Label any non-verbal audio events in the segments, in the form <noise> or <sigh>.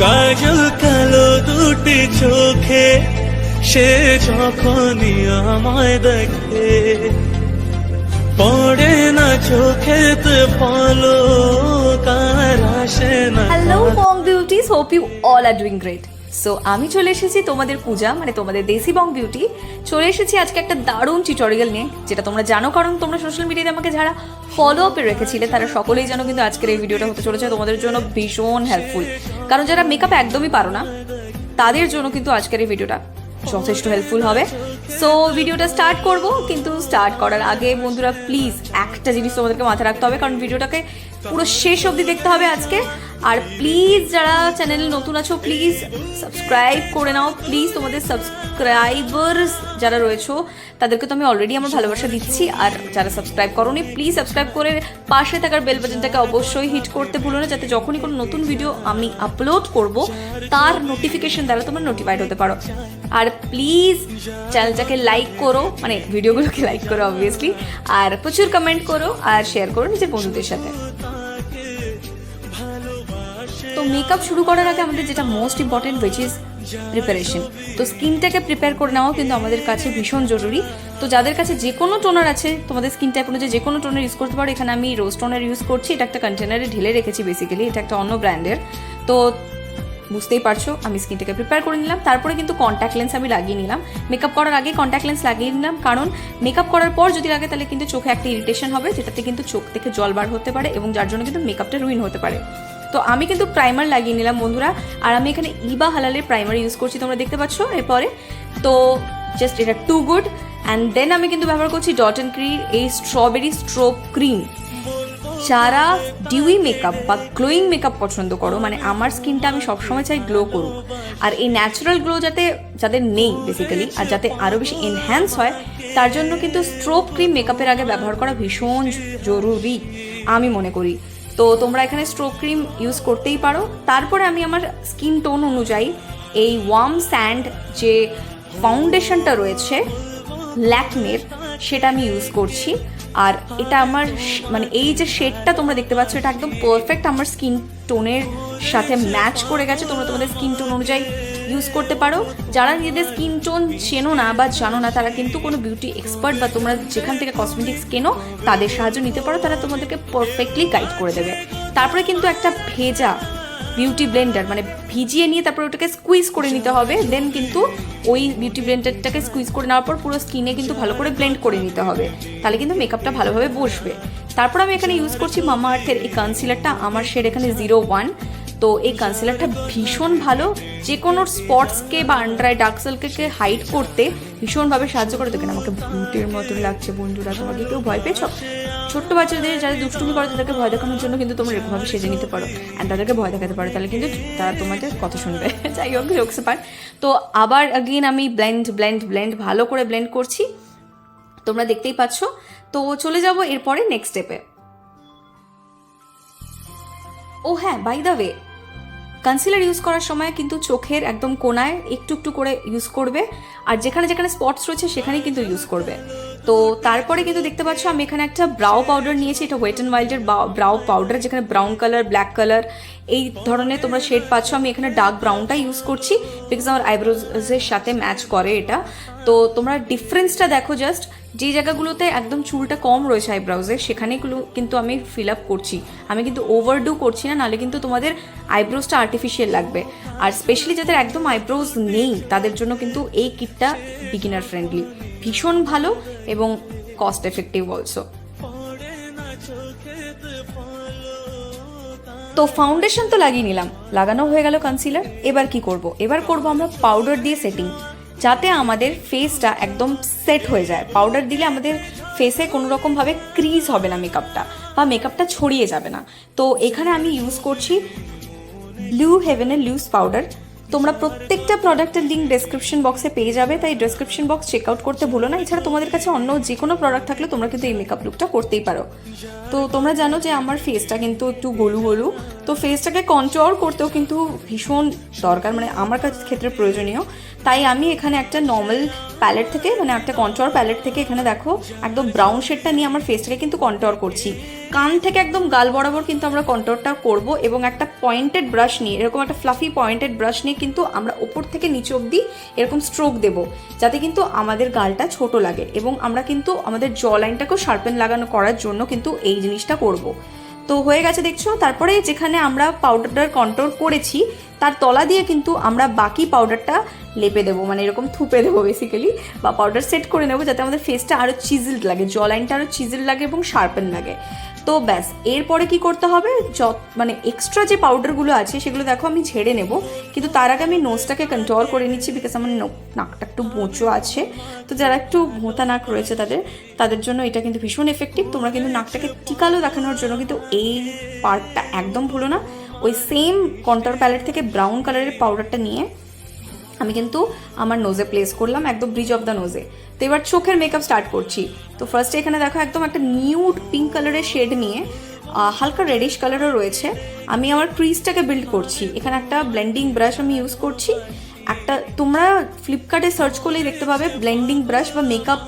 কাজল কালো দুটি চোখে সে যখনই আমায় দেখে। পড়ে না চোখেতে পলো কার আসে না hello mom beauties hope you all are doing great so আমি চলে এসেছি তোমাদের পূজা মানে তোমাদের দেশি বং বিউটি চলে এসেছি আজকে একটা দারুণ টিউটোরিয়াল নিয়ে, যেটা তোমরা জানো কারণ তোমরা সোশ্যাল মিডিয়াতে আমাকে যারা ফলো আপে রেখেছিলে, তারা সকলেই জানো কিন্তু আজকের এই ভিডিওটা হতে চলেছে তোমাদের জন্য ভীষণ হেল্পফুল কারণ যারা মেকআপ একদমই পারো না, তাদের জন্য কিন্তু আজকের এই ভিডিওটা যথেষ্ট হেল্পফুল হবে। সো ভিডিওটা স্টার্ট করব, কিন্তু স্টার্ট করার আগে বন্ধুরা প্লিজ একটা জিনিস তোমাদেরকে মাথায় রাখতে হবে, কারণ ভিডিওটাকে পুরো শেষ অবধি দেখতে হবে আজকে। আর প্লিজ যারা চ্যানেলে নতুন আছো প্লিজ সাবস্ক্রাইব করে নাও। প্লিজ তোমাদের সাবস্ক্রাইবার্স যারা রয়েছো, তাদেরকে তো আমি অলরেডি আমার ভালোবাসা দিচ্ছি। আর যারা সাবস্ক্রাইব করোনি প্লিজ সাবস্ক্রাইব করে পাশে থাকার বেল বাটনটাকে অবশ্যই হিট করতে ভুলো না, যাতে যখনই কোনো নতুন ভিডিও আমি আপলোড করব, তার নোটিফিকেশন দ্বারা তোমরা নোটিফাইড হতে পারো। আর প্লিজ চ্যানেলটাকে লাইক করো মানে ভিডিওগুলোকে লাইক করো অবভিয়াসলি আর প্রচুর কমেন্ট করো, আর শেয়ার করো নিজের বন্ধুদের সাথে। তো মেকআপ শুরু করার আগে আমাদের যেটা most important which is preparation তো স্কিনটাকে প্রিপেয়ার করে নেওয়া কিন্তু আমাদের কাছে ভীষণ জরুরি। তো যাদের কাছে যে কোনো টোনার আছে, তোমাদের স্কিন টাইপ অনুযায়ী যে কোনো টোনার ইউজ করতে পারো। এখানে আমি রোজ টোনার ইউজ করছি। এটা একটা কন্টেনারে ঢেলে রেখেছি বেসিক্যালি এটা একটা অন্য ব্র্যান্ডের তো বুঝতেই পারছ, আমি স্কিনটাকে প্রিপেয়ার করে নিলাম। তারপরে কিন্তু কন্ট্যাক্ট লেন্স আমি লাগিয়ে নিলাম। মেকআপ করার আগে কন্ট্যাক্ট লেন্স লাগিয়ে নিলাম। কারণ মেকআপ করার পর যদি লাগে, তাহলে কিন্তু চোখে একটা ইরিটেশন হবে, যেটাতে কিন্তু চোখ থেকে জল বার হতে পারে এবং যার জন্য কিন্তু মেকআপটা রুইন হতে পারে। তো আমি কিন্তু প্রাইমার লাগিয়ে নিলাম, বন্ধুরা। আর আমি এখানে ইবা হালালের প্রাইমার ইউজ করছি, তোমরা দেখতে পাচ্ছ এরপরে। তো জাস্ট এটা টু গুড অ্যান্ড দেন আমি কিন্তু ব্যবহার করছি ডট অ্যান্ড ক্রির এই স্ট্রবেরি স্ট্রোপ ক্রিম যারা ডিউই মেকআপ বা গ্লোয়িং মেকআপ পছন্দ করো মানে আমার স্কিনটা আমি সবসময় চাই গ্লো করুক। আর এই ন্যাচারাল গ্লো যাতে, যাদের নেই বেসিক্যালি আর যাতে আরও বেশি এনহ্যান্স হয়, তার জন্য কিন্তু স্ট্রোপ ক্রিম মেকআপের আগে ব্যবহার করা ভীষণ জরুরি, আমি মনে করি। তো তোমরা এখানে স্ট্রোক ক্রিম ইউজ করতেই পারো। তারপরে আমি আমার স্কিন টোন অনুযায়ী এই ওয়ার্ম স্যান্ড যে ফাউন্ডেশনটা রয়েছে ল্যাকমের সেটা আমি ইউজ করছি। আর এটা আমার মানে এই যে শেডটা তোমরা দেখতে পাচ্ছ, এটা একদম পারফেক্ট আমার স্কিন টোনের সাথে ম্যাচ করে গেছে। তোমরা তোমাদের স্কিন টোন অনুযায়ী ইউজ করতে পারো। যারা নিজেদের স্কিন টোন চেনো না বা জানো না, তারা কিন্তু কোনো বিউটি এক্সপার্ট বা তোমরা যেখান থেকে কসমেটিক্স কেনো, তাদের সাহায্য নিতে পারো। তারা তোমাদেরকে পারফেক্টলি গাইড করে দেবে। তারপরে কিন্তু একটা ভেজা বিউটি ব্লেন্ডার মানে ভিজিয়ে নিয়ে তারপর ওটাকে স্কুইজ করে নিতে হবে। দেন কিন্তু ওই বিউটি ব্লেন্ডারটাকে স্কুইজ করে নেওয়ার পর পুরো স্কিনে কিন্তু ভালো করে ব্লেন্ড করে নিতে হবে। তাহলে কিন্তু মেকআপটা ভালোভাবে বসবে। তারপর আমি এখানে ইউজ করছি মামা আর্থের এই কনসিলারটা আমার শেড এখানে জিরো ওয়ান তো এই কনসিলারটা ভীষণ ভালো। যে কোনো স্পটসকে বা আন্ডার আই ডার্ক হাইড করতে ভীষণভাবে সাহায্য করে। দেখেন আমাকে ভূতের মতন লাগছে বন্ধুরা, তোমাকে কেউ ভয় পেয়েছ? ছোট্ট বাচ্চাদের যারা দুষ্টুমি করে, তাদেরকে ভয় দেখানোর জন্য কিন্তু তোমরা এরকমভাবে সেজে নিতে পারো। অ্যান্ড তাদেরকে ভয় দেখাতে পারো, তাহলে কিন্তু তারা তোমাদের কথা শুনবে। <laughs> যাই হোক জোকস পার তো আবার অ্যাগেন আমি ব্লেন্ড ব্লেন্ড ব্লেন্ড ভালো করে ব্লেন্ড করছি। তোমরা দেখতেই পাচ্ছ। তো চলে যাব এরপরে নেক্সট স্টেপে ও হ্যাঁ by the way concealer use করার সময় কিন্তু চোখের একদম কোনায় একটু একটু করে ইউজ করবে। আর যেখানে যেখানে স্পটস রয়েছে, সেখানেই কিন্তু ইউজ করবে। তো তারপরে কিন্তু দেখতে পাচ্ছ, আমি এখানে একটা ব্রাউ পাউডার নিয়েছি। এটা ওয়েট অ্যান্ড ওয়াইল্ডের ব্রাউ পাউডার যেখানে ব্রাউন কালার ব্ল্যাক কালার এই ধরনের তোমরা শেড পাচ্ছ। আমি এখানে ডার্ক ব্রাউনটা ইউজ করছি বিকজ আমার আইব্রোজের সাথে ম্যাচ করে এটা। তো তোমরা ডিফারেন্সটা দেখো জাস্ট যে জায়গাগুলোতে একদম চুলটা কম রয়েছে আইব্রাউজে সেখানেগুলো কিন্তু আমি ফিল আপ করছি। আমি কিন্তু ওভারডু করছি না নাহলে কিন্তু তোমাদের আইব্রোজটা আর্টিফিশিয়াল লাগবে। আর স্পেশালি যাদের একদম আইব্রোজ নেই, তাদের জন্য কিন্তু এই কিটটা বিগিনার ফ্রেন্ডলি ভীষণ ভালো এবং কস্ট এফেক্টিভ অলসো তো ফাউন্ডেশন তো লাগিয়ে নিলাম। লাগানো হয়ে গেল কনসিলার এবার কি করব? এবার করব আমরা পাউডার দিয়ে সেটিং যাতে আমাদের ফেসটা একদম সেট হয়ে যায়। পাউডার দিলে আমাদের ফেসে কোনো রকমভাবে ক্রিজ হবে না মেকআপটা বা মেকআপটা ছড়িয়ে যাবে না। তো এখানে আমি ইউজ করছি ব্লু হেভেনের লুজ পাউডার তোমরা প্রত্যেকটা প্রোডাক্টের লিঙ্ক ডেসক্রিপশন বক্সে পেয়ে যাবে, তাই ডেসক্রিপশন বক্স চেক আউট করতে ভুলো না। এছাড়া তোমাদের কাছে অন্য যে কোনো প্রোডাক্ট থাকলে তোমরা কিন্তু এই মেকআপ লুকটা করতেই পারো। তো তোমরা জানো যে আমার ফেসটা কিন্তু একটু গলু গলু। তো ফেসটাকে কন্ট্রোল করতেও কিন্তু ভীষণ দরকার মানে আমার কাছে ক্ষেত্রে প্রয়োজনীয়। তাই আমি এখানে একটা নর্মাল প্যালেট থেকে মানে একটা কন্ট্রোর প্যালেট থেকে এখানে দেখো, একদম ব্রাউন শেডটা নিয়ে আমার ফেসটাকে কিন্তু কন্ট্রোর করছি। কান থেকে একদম গাল বরাবর কিন্তু আমরা কন্ট্রোলটা করব এবং একটা পয়েন্টেড ব্রাশ নিয়ে, এরকম একটা ফ্লাফি পয়েন্টেড ব্রাশ নিয়ে কিন্তু আমরা ওপর থেকে নিচে অবধি এরকম স্ট্রোক দেব, যাতে কিন্তু আমাদের গালটা ছোট লাগে এবং আমরা কিন্তু আমাদের জ লাইনটাকেও শার্পেন লাগানো করার জন্য কিন্তু এই জিনিসটা করব। তো হয়ে গেছে দেখছ, তারপরে যেখানে আমরা পাউডারটার কন্ট্রোল করেছি, তার তলা দিয়ে কিন্তু আমরা বাকি পাউডারটা লেপে দেবো মানে এরকম থুপে দেবো বেসিক্যালি বা পাউডার সেট করে নেব যাতে আমাদের ফেসটা আরও চিজিল্ড লাগে জ লাইনটা আরও চিজিল লাগে এবং শার্পেন লাগে। তো ব্যাস, এরপরে কি করতে হবে? যত মানে এক্সট্রা যে পাউডারগুলো আছে, সেগুলো দেখো আমি ঝেড়ে নেব। কিন্তু তার আগে আমি নোজটাকে কন্ট্রোল করে নিচ্ছি বিকজ আমার নাকটা একটু বোঁচো আছে। তো যারা একটু ভোঁতা নাক রয়েছে তাদের তাদের জন্য এটা কিন্তু ভীষণ এফেক্টিভ তোমরা কিন্তু নাকটাকে টিকালো দেখানোর জন্য কিন্তু এই পার্টটা একদম ভুলো না। ওই সেম কন্টার প্যালেট থেকে ব্রাউন কালারের পাউডারটা নিয়ে আমি কিন্তু আমার নোজে প্লেস করলাম, একদম ব্রিজ অফ দ্য নোজে তো এবার চোখের মেকআপ স্টার্ট করছি। তো ফার্স্টে এখানে দেখো একদম একটা নিউড পিঙ্ক কালারের শেড নিয়ে হালকা রেডিশ কালারও রয়েছে। আমি আমার ক্রিজটাকে বিল্ড করছি। এখানে একটা ব্লেন্ডিং ব্রাশ আমি ইউজ করছি। একটা, তোমরা ফ্লিপকার্টে সার্চ করলেই দেখতে পাবে ব্লেন্ডিং ব্রাশ বা মেকআপ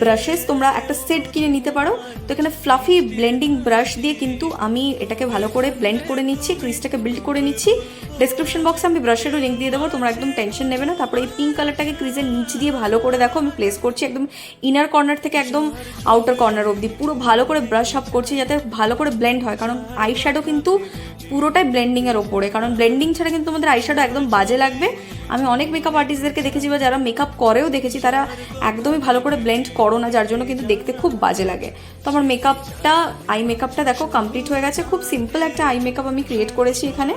ব্রাশেস তোমরা একটা সেট কিনে নিতে পারো। তো এখানে ফ্লাফি ব্লেন্ডিং ব্রাশ দিয়ে কিন্তু আমি এটাকে ভালো করে ব্লেন্ড করে নিচ্ছি ক্রিজটাকে বিল্ড করে নিচ্ছি। ডেসক্রিপশন বক্সে আমি ব্রাশেরও লিঙ্ক দিয়ে দেবো, তোমরা একদম টেনশন নেবে না। তারপরে এই পিঙ্ক কালারটাকে ক্রিজের নিচ দিয়ে ভালো করে দেখো, আমি প্লেস করছি একদম ইনার কর্নার থেকে একদম আউটার কর্নার অবধি। পুরো ভালো করে ব্রাশ আপ করছি যাতে ভালো করে ব্লেন্ড হয়, কারণ আই শ্যাডো কিন্তু পুরোটাই ব্লেন্ডিংয়ের ওপরে। কারণ ব্লেন্ডিং ছাড়া কিন্তু আমাদের আই শ্যাডো একদম বাজে লাগবে। আমি অনেক মেকআপ আর্টিস্টদেরকে দেখেছি বা যারা মেকআপ করেও দেখেছি, তারা একদমই ভালো করে ব্লেন্ড করো না, যার জন্য কিন্তু দেখতে খুব বাজে লাগে। তো আমার মেকআপটা আই মেকআপটা দেখো কমপ্লিট হয়ে গেছে। খুব সিম্পল একটা আই মেকআপ আমি ক্রিয়েট করেছি এখানে।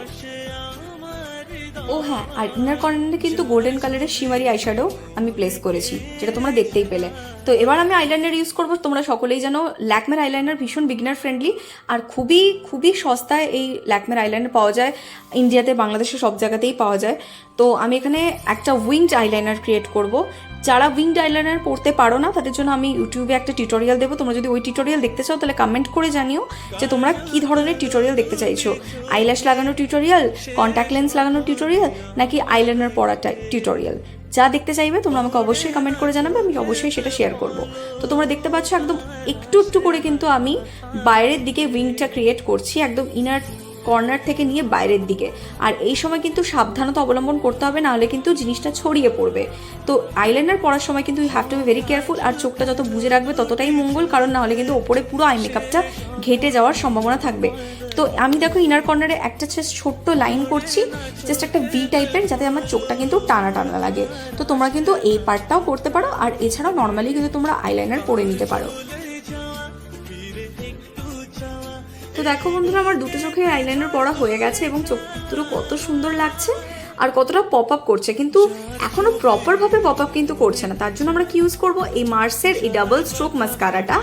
ও হ্যাঁ আর ইনার কর্নারে কিন্তু গোল্ডেন কালারের শিমারি আইশ্যাডো আমি প্লেস করেছি, যেটা তোমরা দেখতেই পেলে। তো এবার আমি আইলাইনার ইউজ করব। তোমরা সকলেই জানো, ল্যাকমের আইলাইনার ভীষণ বিগিনার ফ্রেন্ডলি আর খুবই খুবই সস্তায় এই ল্যাকমের আইলাইনার পাওয়া যায়। ইন্ডিয়াতে, বাংলাদেশে সব জায়গাতেই পাওয়া যায়। তো আমি এখানে একটা উইংড আইলাইনার ক্রিয়েট করব। যারা উইংড আইলাইনার পড়তে পারো না, তাদের জন্য আমি ইউটিউবে একটা টিউটোরিয়াল দেবো। তোমরা যদি ওই টিউটোরিয়াল দেখতে চাও, তাহলে কমেন্ট করে জানিও যে তোমরা কি ধরনের টিউটোরিয়াল দেখতে চাইছো। আইল্যাশ লাগানো টিউটোরিয়াল কন্ট্যাক্ট লেন্স লাগানো টিউটোরিয়াল নাকি আইলাইনার পড়া টিউটোরিয়াল যা দেখতে চাইবে তোমরা আমাকে অবশ্যই কমেন্ট করে জানাবে, আমি অবশ্যই সেটা শেয়ার করব। তো তোমরা দেখতে পাচ্ছ একদম একটু একটু করে কিন্তু আমি বাইরের দিকে উইংটা ক্রিয়েট করছি, একদম ইনার কর্নার থেকে নিয়ে বাইরের দিকে। আর এই সময় কিন্তু সাবধানতা অবলম্বন করতে হবে, নাহলে কিন্তু জিনিসটা ছড়িয়ে পড়বে। তো আইলাইনার পরার সময় কিন্তু you have to be very careful আর চোখটা যত বুঝে রাখবে ততটাই মঙ্গল, কারণ নাহলে কিন্তু ওপরে পুরো আই মেকআপটা ঘেটে যাওয়ার সম্ভাবনা থাকবে। তো আমি দেখো ইনার কর্নারে একটা ছোট্ট লাইন করছি জাস্ট একটা ভি টাইপের যাতে আমার চোখটা কিন্তু টানা টানা লাগে। তো তোমরা কিন্তু এই পার্টটাও করতে পারো, আর এছাড়াও নর্মালি কিন্তু তোমরা আইলাইনার পরে নিতে পারো। তো দেখো বন্ধুরা, আমার দুটো চোখে আইলাইনার পরা হয়ে গেছে এবং চোখ দুটো কত সুন্দর লাগছে আর কতটা পপ আপ করছে। কিন্তু এখনও প্রপারভাবে পপ আপ কিন্তু করছে না। তার জন্য আমরা কি ইউজ করব? এই মার্সের এই ডাবল স্ট্রোক মাস্কারাটা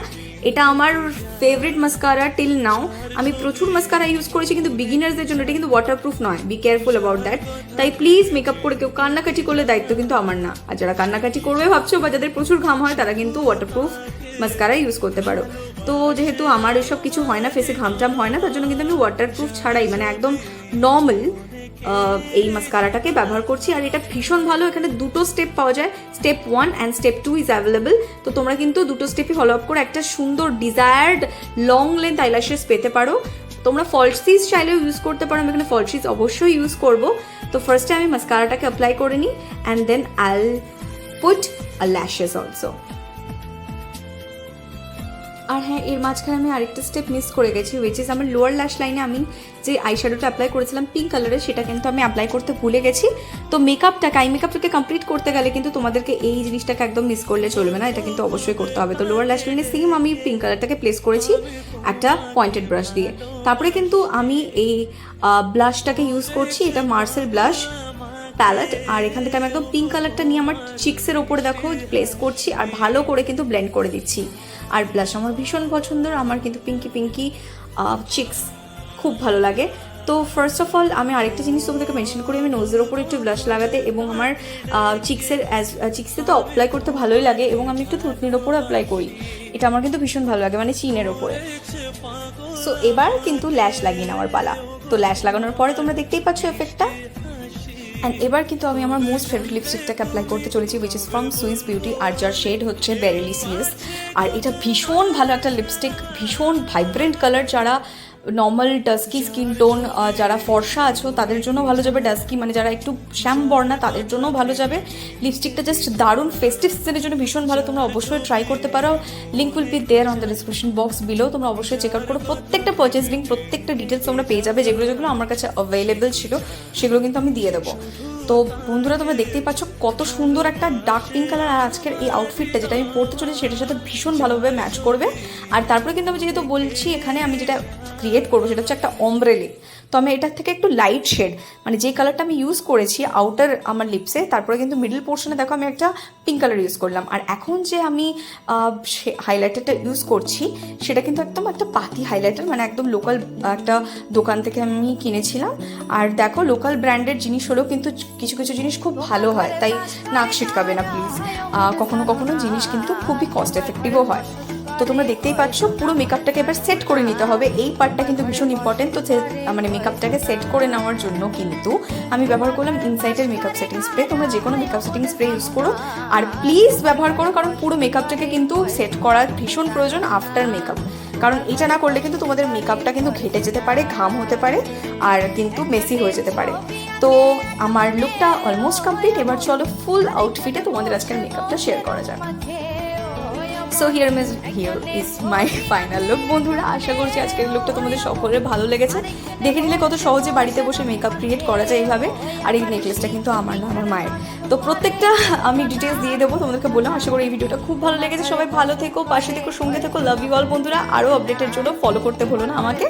এটা আমার ফেভারিট মাস্কারা টিল নাও আমি প্রচুর মাস্কারা ইউজ করেছি, কিন্তু বিগিনার্সদের জন্য এটা কিন্তু ওয়াটারপ্রুফ নয়। বি কেয়ারফুল অ্যাবাউট দ্যাট তাই প্লিজ মেকআপ করে কেউ কান্নাকাটি করলে দায়িত্ব কিন্তু আমার না। আর যারা কান্নাকাটি করবে ভাবছ বা যাদের প্রচুর ঘাম হয়, তারা কিন্তু ওয়াটারপ্রুফ মাস্কারা ইউজ করতে পারো। তো যেহেতু আমার এসব কিছু হয় না ফেসে ঘামটাম হয় না, তার জন্য কিন্তু আমি ওয়াটারপ্রুফ ছাড়াই মানে একদম নর্মাল এই মাস্কারাটাকে ব্যবহার করছি। আর এটা ভীষণ ভালো, এখানে দুটো স্টেপ পাওয়া যায়। Step one and step two is available তো তোমরা কিন্তু দুটো স্টেপই ফলো আপ করে একটা সুন্দর ডিজায়ার্ড লং লেন্থ আইল্যাশেস পেতে পারো। তোমরা ফলসিস চাইলেও ইউজ করতে পারো, আমি এখানে ফলসিস অবশ্যই ইউজ করব। তো ফার্স্টে আমি মাস্কারাটাকে অ্যাপ্লাই করে নিই and then I'll put a lashes also আর হ্যাঁ এর মাঝখানে আমি আরেকটা স্টেপ মিস করে গেছি উইচ ইজ আমার লোয়ার ল্যাশ লাইনে আমি যে আই আইশ্যাডোটা অ্যাপ্লাই করেছিলাম পিঙ্ক কালারের সেটা কিন্তু আমি অ্যাপ্লাই করতে ভুলে গেছি। তো মেকআপটাকে আই মেকআপটাকে কমপ্লিট করতে গেলে কিন্তু তোমাদেরকে এই জিনিসটাকে একদম মিস করলে চলবে না, এটা কিন্তু অবশ্যই করতে হবে। তো লোয়ার ল্যাশ লাইনে সেম আমি পিঙ্ক কালারটাকে প্লেস করেছি একটা পয়েন্টেড ব্রাশ দিয়ে। তারপরে কিন্তু আমি এই ব্লাশটাকে ইউজ করছি, এটা মার্সের ব্লাশ প্যালেট, আর এখান থেকে আমি একদম পিঙ্ক কালারটা নিয়ে আমার চিক্সের ওপরে দেখো প্লেস করছি, আর ভালো করে কিন্তু ব্লেন্ড করে দিচ্ছি। আর ব্লাশ আমার ভীষণ পছন্দের আমার কিন্তু পিঙ্কি পিঙ্কি চিক্স খুব ভালো লাগে। তো ফার্স্ট অফ অল আমি আরেকটা জিনিস তোমাদেরকে মেনশন করি, আমি নোজের ওপরে একটু ব্লাশ লাগাতে এবং আমার চিক্সের অ্যাজ চিক্সে তো অ্যাপ্লাই করতে ভালোই লাগে এবং আমি একটু থুতনির ওপরে অ্যাপ্লাই করি। এটা আমার কিন্তু ভীষণ ভালো লাগে মানে চিনের ওপরে। সো এবার কিন্তু ল্যাশ লাগিয়ে নেওয়ার পালা। তো ল্যাশ লাগানোর পরে তোমরা দেখতেই পাচ্ছ এফেক্টটা অ্যান্ড এবার কিন্তু আমি আমার মোস্ট ফেভারিট লিপস্টিকটাকে অ্যাপ্লাই করতে চলেছি which is from Swiss beauty আর যার শেড হচ্ছে বেরিলিসিয়াস আর এটা ভীষণ ভালো একটা লিপস্টিক ভীষণ ভাইব্রেন্ট কালার যারা নর্মাল ডাস্কি স্কিন টোন যারা ফর্সা আছো, তাদের জন্য ভালো যাবে ডাস্কি মানে যারা একটু শ্যাম বর্ণা, তাদের জন্য ভালো যাবে। লিপস্টিকটা জাস্ট দারুণ ফেস্টিভ সিজনের জন্য ভীষণ ভালো, তোমরা অবশ্যই ট্রাই করতে পারো। Link will be there on the description box below তোমরা অবশ্যই চেক আউট করো। প্রত্যেকটা পারচেস লিঙ্ক প্রত্যেকটা ডিটেলস তোমরা পেয়ে যাবে, যেগুলো যেগুলো আমার কাছে অ্যাভেলেবেল ছিল, সেগুলো কিন্তু আমি দিয়ে দেবো। তো বন্ধুরা, তোমরা দেখতেই পাচ্ছ কত সুন্দর একটা ডার্ক পিঙ্ক কালার আর আজকের এই আউটফিটটা যেটা আমি পরতে চলেছি, সেটার সাথে ভীষণ ভালোভাবে ম্যাচ করবে। আর তারপরে কিন্তু আমি যেহেতু বলছি, এখানে আমি যেটা ক্রিয়েট করব সেটা হচ্ছে একটা অমব্রেলি তো আমি এটার থেকে একটু লাইট শেড মানে যে কালারটা আমি ইউজ করেছি আউটার আমার লিপসে তারপরে কিন্তু মিডল পোর্শনে দেখো আমি একটা পিঙ্ক কালার ইউজ করলাম। আর এখন যে আমি হাইলাইটারটা ইউজ করছি, সেটা কিন্তু একদম একটা পাতি হাইলাইটার মানে একদম লোকাল একটা দোকান থেকে আমি কিনেছিলাম। আর দেখো লোকাল ব্র্যান্ডের জিনিস হলেও কিন্তু কিছু কিছু জিনিস খুব ভালো হয়, তাই নাক ছিটকাবে না প্লিজ কখনো কখনো জিনিস কিন্তু খুবই কস্ট এফেক্টিভও হয়। তো তোমরা দেখতেই পাচ্ছ, পুরো মেকআপটাকে এবার সেট করে নিতে হবে। এই পার্টটা কিন্তু ভীষণ ইম্পর্টেন্ট তো মানে মেকআপটাকে সেট করে নেওয়ার জন্য কিন্তু আমি ব্যবহার করলাম ইনসাইটের মেকআপ সেটিং স্প্রে তোমরা যে কোনো মেকআপ সেটিং স্প্রে ইউজ করো। আর প্লিজ ব্যবহার করো, কারণ পুরো মেকআপটাকে কিন্তু সেট করার ভীষণ প্রয়োজন আফটার মেকআপ কারণ এটা না করলে কিন্তু তোমাদের মেকআপটা কিন্তু ঘেটে যেতে পারে, ঘাম হতে পারে, আর কিন্তু মেসি হয়ে যেতে পারে। তো আমার লুকটা অলমোস্ট কমপ্লিট এবার চলো ফুল আউটফিটে তোমাদের আজকের মেকআপটা শেয়ার করা যাক। So here miss here is my final look বন্ধুরা। আশা করছি আজকের লুকটা তোমাদের সকলের ভালো লেগেছে। দেখে নিলে কত সহজে বাড়িতে বসে মেকআপ ক্রিয়েট করা যায় এইভাবে। আর এই নেকলেসটা কিন্তু আমার না, আমার মায়ের। তো প্রত্যেকটা আমি ডিটেলস দিয়ে দেবো, তোমাদেরকে বললাম। আশা করি এই ভিডিওটা খুব ভালো লেগেছে। সবাই ভালো থেকো, পাশে থেকো, সঙ্গে থেকো। লাভ ইউ অল বন্ধুরা। আরও আপডেটের জন্য ফলো করতে ভুলো না আমাকে।